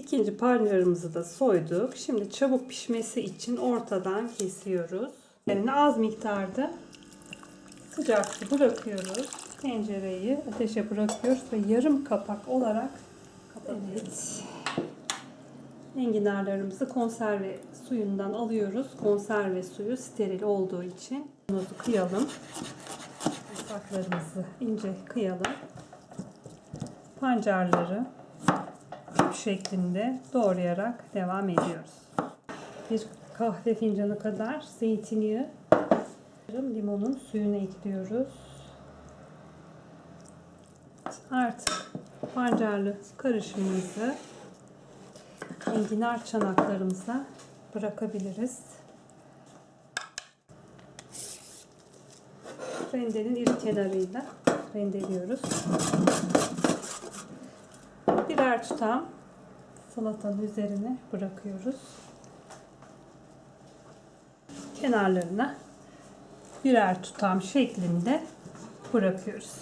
İkinci pancarımızı da soyduk. Şimdi çabuk pişmesi için ortadan kesiyoruz. Üzerine az miktarda sıcak su bırakıyoruz. Tencereyi ateşe bırakıyoruz ve yarım kapak olarak kapatıyoruz. Enginarlarımızı konserve suyundan alıyoruz. Konserve suyu steril olduğu için. Bunu kıyalım. Yapraklarımızı ince kıyalım. Pancarları şeklinde doğrayarak devam ediyoruz. Bir kahve fincanı kadar zeytinyağı, limonun suyunu ekliyoruz. Artık pancarlı karışımımızı enginar çanaklarımıza bırakabiliriz. Rendenin iri kenarıyla rendeliyoruz. Birer tutam salatanın üzerine bırakıyoruz. Kenarlarına birer tutam şeklinde bırakıyoruz.